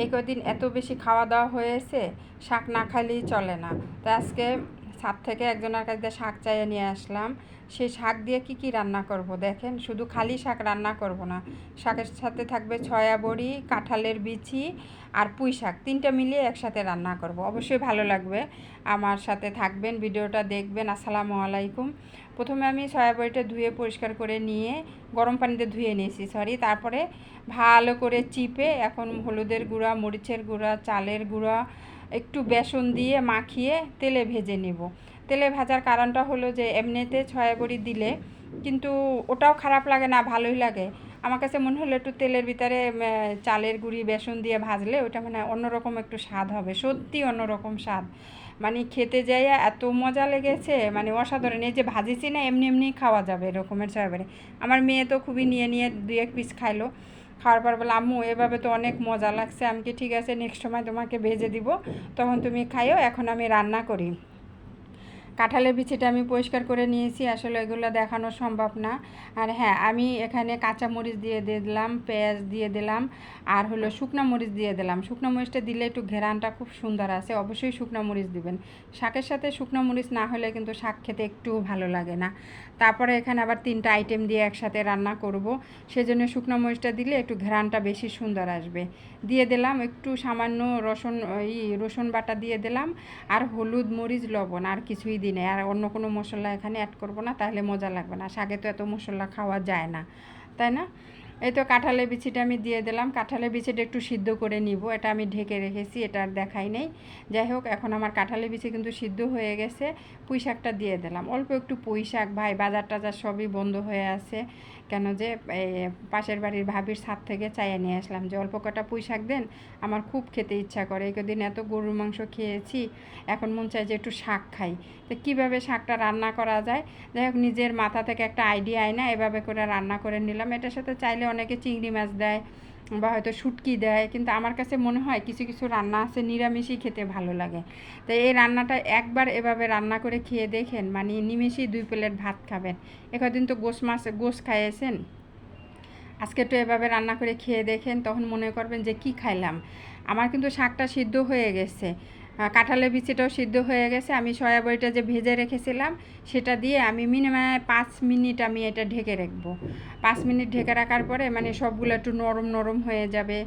এই কদিন এত বেশি খাওয়া দাওয়া হয়েছে, শাক না খাইলেই চলে না। তো আজকে ছাদ থেকে একজনের কাছে দিয়ে শাক চাইয়ে নিয়ে আসলাম। সেই শাক দিয়ে কি কি রান্না করব দেখেন, শুধু খালি শাক রান্না করব না। শাকের সাথে থাকবে ছয়া বড়ি, কাঁঠালের বিচি আর পুঁই শাক, তিনটা মিলিয়ে একসাথে রান্না করব। অবশ্যই ভালো লাগবে। আমার সাথে থাকবেন, ভিডিওটা দেখবেন। আসসালামু আলাইকুম। প্রথমে আমি সয়াবড়িটা ধুয়ে পরিষ্কার করে নিয়ে গরম পানিতে ধুয়ে নিয়েছি সরি তারপরে ভালো করে চিপে এখন হলুদের গুঁড়া, মরিচের গুঁড়া, চালের গুঁড়া, একটু বেসন দিয়ে মাখিয়ে তেলে ভেজে নেব। তেলে ভাজার কারণটা হলো যে, এমনিতে ছয়া বড়ি দিলে কিন্তু ওটাও খারাপ লাগে না, ভালোই লাগে। আমার কাছে মনে হলো একটু তেলের ভিতরে চালের গুঁড়ি, বেসন দিয়ে ভাজলে ওটা মানে অন্যরকম একটু স্বাদ হবে, সত্যি অন্যরকম স্বাদ। মানে খেতে যাইয়া এত মজা লেগেছে মানে অসাধারণ। এই যে ভাজিছি না, এমনি এমনি খাওয়া যাবে এরকমের বড়ি আমার মেয়ে তো খুবই নিয়ে নিয়ে দুই এক পিস খাইলো। খাওয়ার পর বলে আম্মু, এভাবে তো অনেক মজা লাগছে। আমি কি ঠিক আছে? নেক্সট সময় তোমাকে ভেজে দিব। তখন তুমি খাইও, এখন আমি রান্না করি। কাঁঠালের বিচিটা আমি পরিষ্কার করে নিয়েছি, আসলে এগুলো দেখানো সম্ভব না। আর হ্যাঁ আমি এখানে কাঁচা মরিচ দিয়ে দিয়ে দিলাম, পেঁয়াজ দিয়ে দিলাম, আর হলো শুকনো মরিচ দিয়ে দিলাম। শুকনো মরিচটা দিলে একটু ঘেরানটা খুব সুন্দর আছে অবশ্যই শুকনো মরিচ দিবেন। শাকের সাথে শুকনো মরিচ না হলে কিন্তু শাক খেতে একটু ভালো লাগে না। তারপরে এখানে আবার তিনটা আইটেম দিয়ে একসাথে রান্না করব। সেজন্য শুকনো মরিচটা দিলে একটু ঘেরানটা বেশি সুন্দর আসবে। দিয়ে দিলাম একটু সামান্য রসুন ই রসুন বাটা দিয়ে দিলাম, আর হলুদ মরিচ, লবণ, আর কিছুই দিই নাই আর অন্য কোনো মশলা এখানে অ্যাড করব না, তাহলে মজা লাগবে না। শাকে তো এত মশলা খাওয়া যায় না, তাই না? এই তো কাঁঠালের বিচিটা আমি দিয়ে দিলাম। কাঁঠালের বিচিটা একটু সিদ্ধ করে নিব। এটা আমি ঢেকে রেখেছি, এটা আর দেখাই নেই। যাই হোক, এখন আমার কাঁঠালের বিচি কিন্তু সিদ্ধ হয়ে গেছে। পুঁই শাকটা দিয়ে দিলাম। অল্প একটু পুঁই শাক, ভাই, বাজার টাজার সবই বন্ধ হয়ে আছে। কেন যে পাশের বাড়ির ভাবির ছাদ থেকে চাইয়ে নিয়ে আসলাম যে, অল্প কটা পুঁই শাক দেন, আমার খুব খেতে ইচ্ছা করে। কদিন এত গরুর মাংস খেয়েছি, এখন মন চায় যে একটু শাক খাই। তো কীভাবে শাকটা রান্না করা যায়? যাই হোক, নিজের মাথা থেকে একটা আইডিয়া আয় না, এভাবে করে রান্না করে নিলাম। এটার সাথে চাইলে অনেকে চিংড়ি মাছ দেয় বা হয়তো শুটকি দেয়, কিন্তু আমার কাছে মনে হয় কিছু কিছু রান্না আছে নিরামিষই খেতে ভালো লাগে। তো এই রান্নাটা একবার এভাবে রান্না করে খেয়ে দেখেন মানে নিমেষেই দুই প্লেট ভাত খাবেন। একদিন তো গোস মাছ গোস খাইয়েছেন। আজকে একটু এভাবে রান্না করে খেয়ে দেখেন, তখন মনে করবেন যে কি খাইলাম। আমার কিন্তু শাকটা সিদ্ধ হয়ে গেছে। কাঁঠালের বিচিটাও সিদ্ধ হয়ে গেছে। আমি সয়া বড়িটা যে ভেজে রেখেছিলাম, সেটা দিয়ে আমি মিনিমাম পাঁচ মিনিট আমি এটা ঢেকে রাখব। পাঁচ মিনিট ঢেকে রাখার পরে মানে সবগুলো একটু নরম নরম হয়ে যাবে।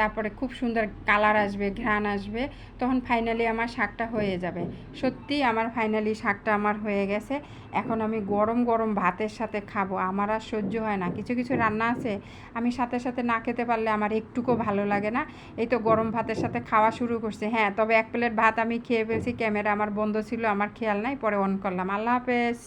তারপরে খুব সুন্দর কালার আসবে, ঘ্রাণ আসবে, তখন ফাইনালি আমার শাকটা হয়ে যাবে। সত্যি আমার ফাইনালি শাকটা আমার হয়ে গেছে। এখন আমি গরম গরম ভাতের সাথে খাব, আমার আর সহ্য হয় না। কিছু কিছু রান্না আছে, আমি সাথে সাথে না খেতে পারলে আমার একটুকু ভালো লাগে না। এই তো গরম ভাতের সাথে খাওয়া শুরু করছে। হ্যাঁ তবে এক প্লেট ভাত আমি খেয়ে ফেলছি, ক্যামেরা আমার বন্ধ ছিল, আমার খেয়াল নাই, পরে অন করলাম। আল্লাহ হাফেজ।